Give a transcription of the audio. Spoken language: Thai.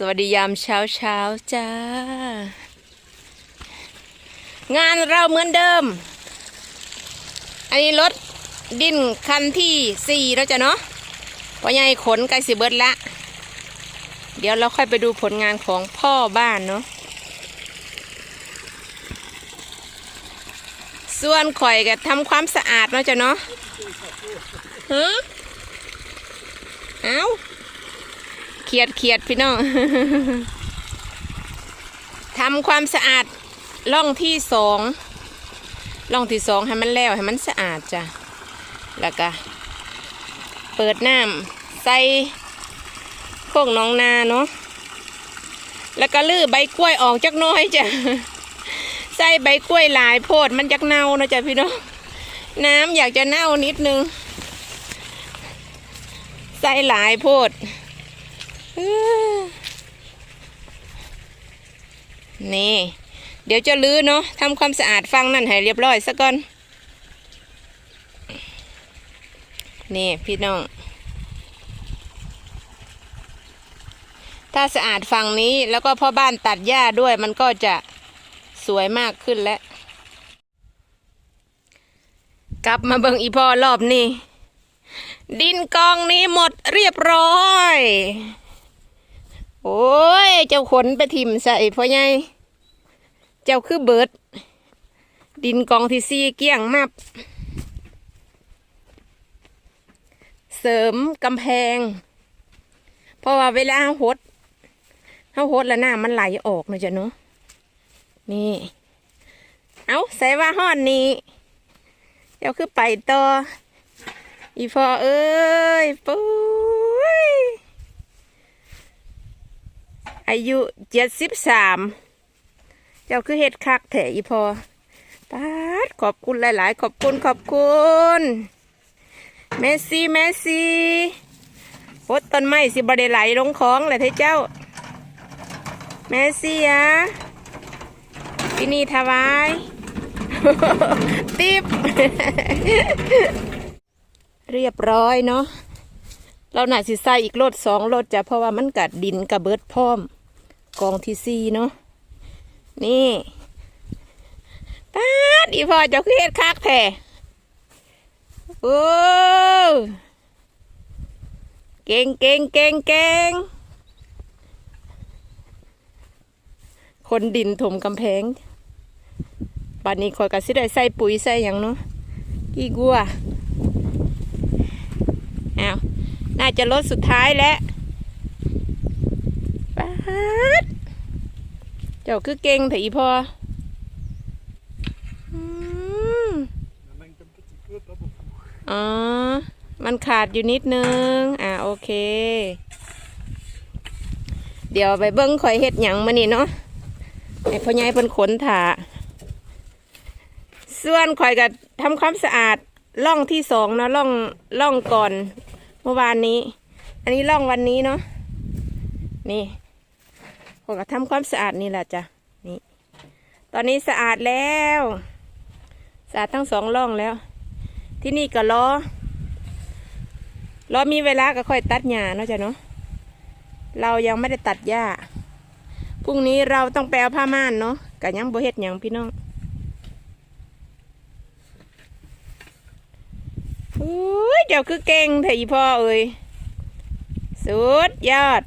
สวัสดียามเช้าเช้าจ้า งานเราเหมือนเดิม อันนี้รถดินคันที่สี่แล้วจ้ะเนาะพอใหญ่ขนใกล้สิเบิดละ เดี๋ยวเราค่อยไปดูผลงานของพ่อบ้านเนาะส่วนข่อยก็ทำความสะอาดเนาะจ้ะเนาะฮะเอ้า เขียดเขียดพี่น้องทำความสะอาดร่องที่สองร่องที่สองให้มันแล้วให้มันสะอาดจ้ะแล้วก็เปิดน้ำใส่โคกน้องนาเนาะแล้วก็ลื้อใบกล้วยออกจักน้อยจ้ะใส่ใบกล้วยหลายโพดมันจักเน่านะจ๊ะพี่น้องน้ำอยากจะเน่านิดนึงใส่หลายโพด นี่ เดี๋ยวจะลื้อเนาะทำความสะอาดฟังนั่นให้เรียบร้อยซะก่อน นี่พี่น้อง ถ้าสะอาดฝั่งนี้แล้วก็พ่อบ้านตัดหญ้าด้วยมันก็จะสวยมากขึ้นแล้วกลับมาเบิ่งอีพอรอบนี้ ดินกองนี้หมดเรียบร้อย เจ้าขนไปถิ่มใส่พ่อใหญ่เจ้าคือเบิด ดินกองที่ซี่เกี้ยงมับ เสริมกำแพง เพราะว่าเวลาหดเขาหดแล้วน้ำมันไหลออกนะจ๊ะเนาะนี่ เอาใส่ว่าห้อนนี้เดี๋ยวคือไปต่ออีพอเอ้ยปุ้ย อายุเจ็ดสิบสามเจ้าคือเฮ็ดคักแถอีพอปาดขอบคุณหลาย ๆ ขอบคุณขอบคุณเมสซี่เมสซี่พดต้นไม้สิบไดไหลลงคลองแหละเท่เจ้าเมสซี่อะที่นี่ถวายติบเรียบร้อยเนาะเราหน่าสิใส่อีกรถสองรถจ้ะเพราะว่ามันกัดดินกับเบิดพร้อม กองที่สี่เนาะนี่ป้าดีพอจ้าคือเฮ็ดคักแท้โอ้เก่งเก่งเก่งเก่งคนดินถมกำแพงป่านนี้คอยกับสิได้ใส่ปุ๋ยใส่หยังเนาะกี่กัวอ้าวน่าจะลดสุดท้ายแล้วป๊า เจ้าคือเก่งถอะอีพออ๋อ มันขาดอยู่นิดนึง อ่าโอเค เดี๋ยวไปเบิ้งข่อยเห็ดหยังมานี่เนาะไอ้พ่อใหญ่เป็นขนถาส่วนข่อยก็ทำความสะอาดล่องที่สองเนาะล่องล่องก่อน เมื่อวานนี้ อันนี้ล่องวันนี้เนาะนี่ ข่อยก็ทำความสะอาดนี่แหละจ้ะนี่ตอนนี้สะอาดแล้วสะอาดทั้งสองล่องแล้ว ที่นี่ก็รอรอมีเวลาก็ค่อยตัดหญ้าเนาะจ้ะเนาะเรายังไม่ได้ตัดหญ้าพรุ่งนี้เราต้องแปลผ้าม่านเนาะกะยังโบเฮ็ดหยังพี่น้องอุ้ยเจ้าคือเก่งเถอะอีพ่อเอ้ยสุดยอด